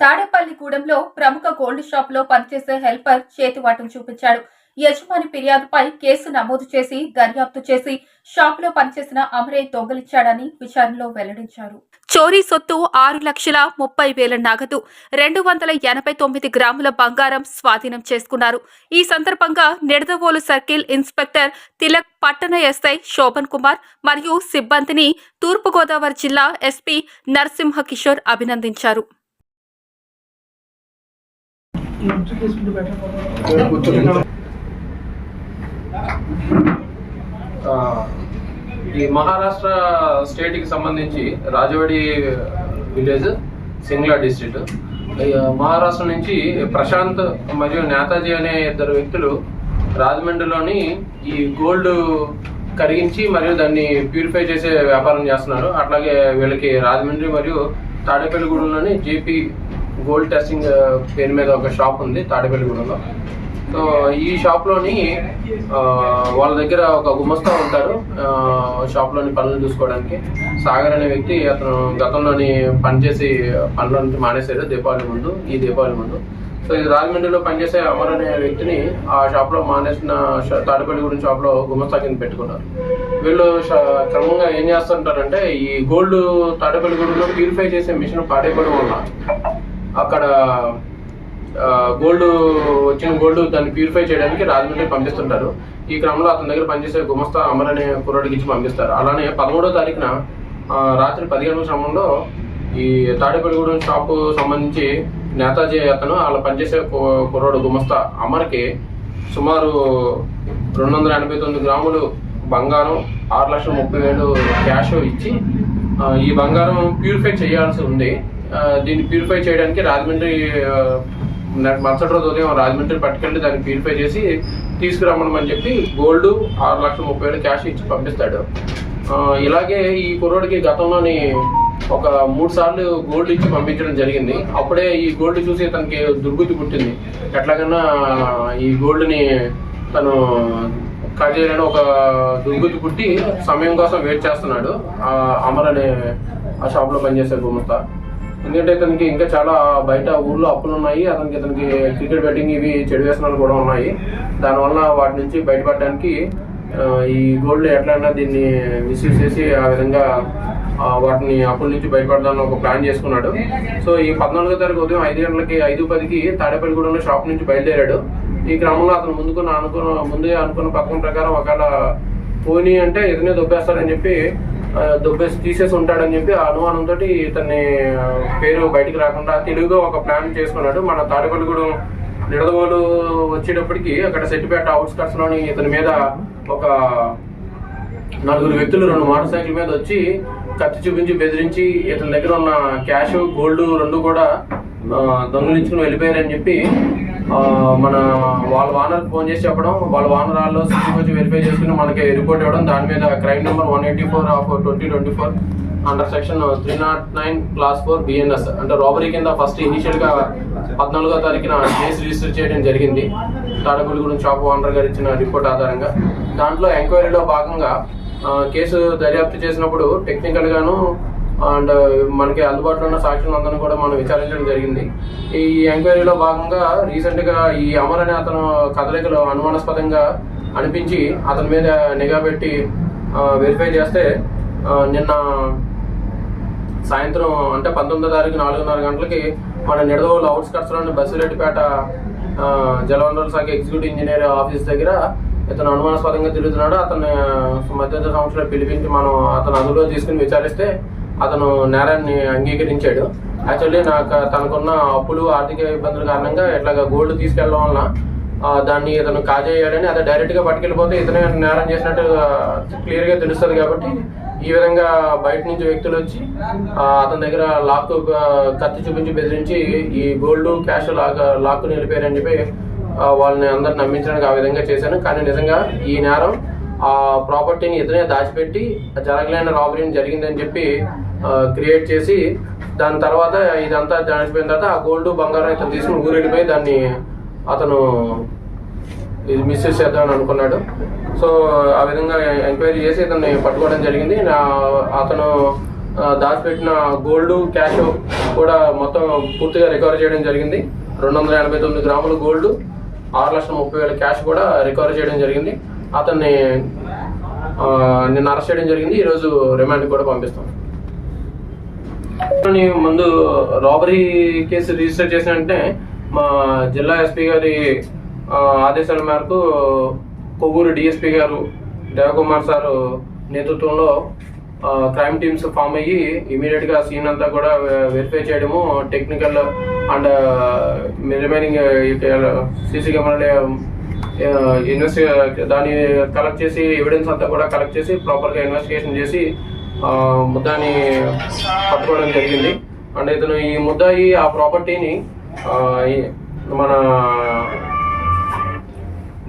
తాడేపల్లిగూడెంలో ప్రముఖ గోల్డ్ షాప్లో పనిచేసే హెల్పర్ చేతివాటం చూపించాడు. యజమాని ఫిర్యాదుపై కేసు నమోదు చేసి దర్యాప్తు చేసి షాప్లో పనిచేసిన అమరే దొంగలిచ్చాడని విచారణలో వెల్లడించారు. చోరీ సొత్తు ఆరు లక్షల ముప్పై వేల నగదు రెండు వందల ఎనభై తొమ్మిది గ్రాముల బంగారం స్వాధీనం చేసుకున్నారు. ఈ సందర్భంగా నిడదవోలు సర్కిల్ ఇన్స్పెక్టర్ తిలక్ పట్టణ ఎస్ఐ శోభన్ కుమార్ మరియు సిబ్బందిని తూర్పుగోదావరి జిల్లా ఎస్పీ నరసింహ కిషోర్ అభినందించారు. ఈ మహారాష్ట్ర స్టేట్కి సంబంధించి రాజవాడి విలేజ్ సింగ్లా డిస్ట్రిక్ట్. మహారాష్ట్ర నుంచి ప్రశాంత్ మరియు నేతాజీ అనే ఇద్దరు వ్యక్తులు రాజమండ్రిలోని ఈ గోల్డ్ కరిగించి మరియు దాన్ని ప్యూరిఫై చేసే వ్యాపారం చేస్తున్నారు. అట్లాగే వీళ్ళకి రాజమండ్రి మరియు తాడేపల్లిగూడెంలోని జేపీ గోల్డ్ టెస్టింగ్ పేరు మీద ఒక షాప్ ఉంది తాడేపల్లిగూడెంలో. సో ఈ షాప్లోని వాళ్ళ దగ్గర ఒక గుమస్తా ఉంటారు షాప్లోని పనులు చూసుకోవడానికి. సాగర్ అనే వ్యక్తి అతను గతంలోని పనిచేసి పనుల నుంచి మానేశాడు దీపావళి ముందు ఈ దీపావళి ముందు. సో ఇది రాజమండ్రిలో పనిచేసే అమర్ అనే వ్యక్తిని ఆ షాప్లో మానేసిన షా- షాప్లో షాప్ గుమస్తా కింద పెట్టుకున్నారు. వీళ్ళు షా- క్రమంగా ఏం చేస్తుంటారంటే ఈ గోల్డ్ తాడేపల్లిగూడెంలో ప్యూరిఫై చేసే మిషన్ పాడైపోవడం వల్ల అక్కడ గోల్డ్ వచ్చిన గోల్డ్ దాన్ని ప్యూరిఫై చేయడానికి రాజమండ్రి పంపిస్తుంటారు. ఈ క్రమంలో అతని దగ్గర పనిచేసే గుమస్తా అమర్ అనే కుర్రాడికి ఇచ్చి పంపిస్తారు. అలానే పదమూడో తారీఖున రాత్రి రాత్రి గంటల సమయంలో ఈ తాడేపల్లిగూడెం షాప్ సంబంధించి నేతాజీ అతను అలా పనిచేసే కుర్రాడు గుమస్తా అమర్కి సుమారు రెండు వందల ఎనభై తొమ్మిది గ్రాములు బంగారం ఆరు లక్షల ముప్పై వేలు క్యాష్ ఇచ్చి ఈ బంగారం ప్యూరిఫై చేయాల్సి ఉంది. దీన్ని ప్యూరిఫై చేయడానికి రాజమండ్రి మరుసటి రోజు ఉదయం రాజమండ్రి పట్టుకెళ్ళి దాన్ని ప్యూరిఫై చేసి తీసుకురమ్మని చెప్పి గోల్డ్ ఆరు లక్షల ముప్పై వేలు క్యాష్ ఇచ్చి పంపిస్తాడు. ఇలాగే ఈ కుర్రోడికి గతంలోని ఒక మూడు సార్లు గోల్డ్ ఇచ్చి పంపించడం జరిగింది. అప్పుడే ఈ గోల్డ్ చూసి తనకి దుర్బుద్ధి పుట్టింది. ఎట్లాగన్నా ఈ గోల్డ్ని తను కాజేయాలని ఒక దుర్గుతి పుట్టి సమయం కోసం వెయిట్ చేస్తున్నాడు. ఆ అమర్ అనే ఆ షాప్లో పనిచేసే గుమస్తా ఎందుకంటే ఇతనికి ఇంకా చాలా బయట ఊర్లో అప్పులు ఉన్నాయి. అతనికి ఇతనికి క్రికెట్ బెట్టింగ్ ఇవి చెడు వ్యసనాలు కూడా ఉన్నాయి. దానివల్ల వాటి నుంచి బయటపడడానికి ఈ గోల్డ్ ఎట్లయినా దీన్ని మిస్యూజ్ చేసి ఆ విధంగా వాటిని అప్పుల నుంచి బయటపడదాన్ని ఒక ప్లాన్ చేసుకున్నాడు. సో ఈ పద్నాలుగో తారీఖు ఉదయం ఐదు గంటలకి ఐదు పదికి తాడేపల్లిగూడెంలో షాప్ నుంచి బయలుదేరాడు. ఈ క్రమంలో అతను ముందుకున్న అనుకున్న ముందే అనుకున్న పథకం ప్రకారం ఒకవేళ పోనీ అంటే ఇతనే దొబ్బేస్తాడని చెప్పి దొబ్బేసి తీసేసి ఉంటాడని చెప్పి ఆ అనుమానంతో ఇతన్ని పేరు బయటికి రాకుండా తెలుగుగా ఒక ప్లాన్ చేసుకున్నాడు. మన తాడేపల్లిగూడెం నిడదవోలు వచ్చేటప్పటికి అక్కడ సెట్టిపేట అవుట్స్కట్స్లోని ఇతని మీద ఒక నలుగురు వ్యక్తులు రెండు మోటార్ సైకిల్ మీద వచ్చి కత్తి చూపించి బెదిరించి ఇతని దగ్గర ఉన్న క్యాష్ గోల్డ్ రెండు కూడా ఆ, దొంగిలించుకుని వెళ్ళిపోయారని చెప్పి మన వాళ్ళ వానర్ ఫోన్ చేసి చెప్పడం వాళ్ళ ఓనర్ వాళ్ళు సిటీకి వచ్చి వెరిఫై చేసుకుని మనకి రిపోర్ట్ ఇవ్వడం దాని మీద crime number one eighty four of twenty twenty four under section three not nine clause four BNS. అంటే రాబరీ కింద ఫస్ట్ ఇనిషియల్గా పద్నాలుగో తారీఖున కేసు రిజిస్టర్ చేయడం జరిగింది. తాడపల్లిగూడెం షాప్ ఓనర్ గారు ఇచ్చిన రిపోర్ట్ ఆధారంగా. దాంట్లో ఎంక్వైరీలో భాగంగా కేసు దర్యాప్తు చేసినప్పుడు టెక్నికల్ గాను అండ్ మనకి అందుబాటులో ఉన్న సాక్షులందరినీ కూడా మనం విచారించడం జరిగింది. ఈ ఎంక్వైరీలో భాగంగా రీసెంట్గా ఈ అమర్ అనే అతను కదలికలు అనుమానాస్పదంగా అనిపించి అతని మీద నిఘా పెట్టి వెరిఫై చేస్తే నిన్న సాయంత్రం అంటే పంతొమ్మిదో తారీఖు నాలుగున్నర గంటలకి మన నిడదవోలు అవుట్స్కట్స్లోని బసిరెడ్డిపేట జలవనరుల శాఖ ఎగ్జిక్యూటివ్ ఇంజనీర్ ఆఫీస్ దగ్గర ఇతను అనుమానాస్పదంగా తిరుగుతున్నాడు. అతను మధ్యంతర సంవత్సరం పిలిపించి మనం అతను అదుపులో తీసుకుని విచారిస్తే అతను నేరాన్ని అంగీకరించాడు. యాక్చువల్లీ నాకు తనకున్న అప్పులు ఆర్థిక ఇబ్బందుల కారణంగా ఇట్లాగా గోల్డ్ తీసుకెళ్ళడం వల్ల దాన్ని ఇతను కాజేయాడని అతను డైరెక్ట్గా పట్టుకెళ్ళిపోతే ఇతనే నేరం చేసినట్టు క్లియర్గా తెలుస్తుంది కాబట్టి ఈ విధంగా బయట నుంచి వ్యక్తులు వచ్చి అతని దగ్గర లాక్ కత్తి చూపించి బెదిరించి ఈ గోల్డ్ క్యాష్ లాక్ లాక్ నిలిపారని చెప్పి వాళ్ళని అందరు నమ్మించడానికి ఆ విధంగా చేశాను. కానీ నిజంగా ఈ నేరం ఆ ప్రాపర్టీని ఇతనే దాచిపెట్టి జరగలేని రాబరీని జరిగిందని చెప్పి క్రియేట్ చేసి దాని తర్వాత ఇదంతా దాచిపోయిన తర్వాత ఆ గోల్డ్ బంగారం ఇతను తీసుకుని ఊరెళ్ళిపోయి దాన్ని అతను ఇది మిస్యూజ్ చేద్దామని అనుకున్నాడు. సో ఆ విధంగా ఎంక్వైరీ చేసి ఇతన్ని పట్టుకోవడం జరిగింది. నా అతను దాచిపెట్టిన గోల్డ్ క్యాష్ కూడా మొత్తం పూర్తిగా రికవర్ చేయడం జరిగింది. రెండు వందల ఎనభై తొమ్మిది గ్రాముల గోల్డ్ ఆరు లక్షల ముప్పై వేల క్యాష్ కూడా రికవర్ చేయడం జరిగింది. అతన్ని నిన్న అరెస్ట్ చేయడం జరిగింది. ఈరోజు రిమాండ్ కూడా పంపిస్తాం. ముందు రాబరీ కేసు రిజిస్టర్ చేసినంటే మా జిల్లా ఎస్పీ గారి ఆదేశాల మేరకు కొవ్వూరు డిఎస్పీ గారు దేవకుమార్ సార్ నేతృత్వంలో క్రైమ్ టీమ్స్ ఫామ్ అయ్యి ఇమీడియట్గా సీన్ అంతా కూడా వెరిఫై చేయడము technical and remaining CC camera ఇన్వెస్టి దాన్ని కలెక్ట్ చేసి ఎవిడెన్స్ అంతా కూడా కలెక్ట్ చేసి ప్రాపర్గా ఇన్వెస్టిగేషన్ చేసి ముద్దాని పట్టుకోవడం జరిగింది. అండ్ ఇతను ఈ ముద్దాయి ఆ ప్రాపర్టీని మన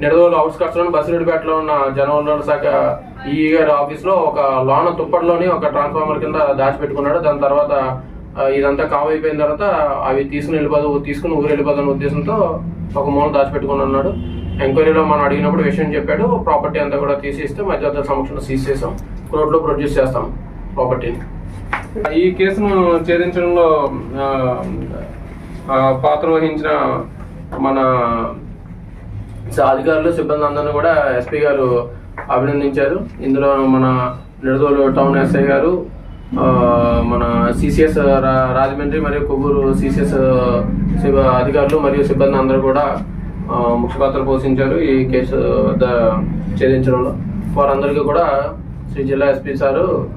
నిడదోలు అవుట్స్కట్స్ బసిరెడ్డిపేటలో ఉన్న జనవనరుల శాఖ ఈ గారి ఆఫీస్లో ఒక లోన తుప్పట్లోని ఒక ట్రాన్స్ఫార్మర్ కింద దాచిపెట్టుకున్నాడు. దాని తర్వాత ఇదంతా కావైపోయిన అయిపోయిన తర్వాత అవి తీసుకుని వెళ్ళిపోదు తీసుకుని ఊరు వెళ్ళిపోదన్న ఉద్దేశంతో ఒక మూలం దాచిపెట్టుకుని ఉన్నాడు ఎంక్వైరీలో మనం అడిగినప్పుడు విషయం చెప్పాడు. ప్రాపర్టీ అంతా కూడా తీసి ఇస్తే మధ్యవర్తుల సమక్షంలో సీజ్ చేసాం కోర్టులో ప్రొడ్యూస్ చేస్తాం ప్రాపర్టీని. ఈ కేసును ఛేదించడంలో పాత్ర వహించిన మన అధికారులు సిబ్బంది అందరిని కూడా ఎస్పీ గారు అభినందించారు. ఇందులో మన నిడదోలు టౌన్ ఎస్ఐ గారు మన సిసిఎస్ రాజమండ్రి మరియు కొవ్వూరు సిసిఎస్ అధికారులు మరియు సిబ్బంది అందరూ కూడా ముఖ్య పాత్ర పోషించారు ఈ కేసు ద- ఛేదించడంలో. వారందరికీ కూడా శ్రీ జిల్లా ఎస్పీ సారు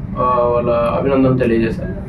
వాళ్ళ అభినందన తెలియజేశారు.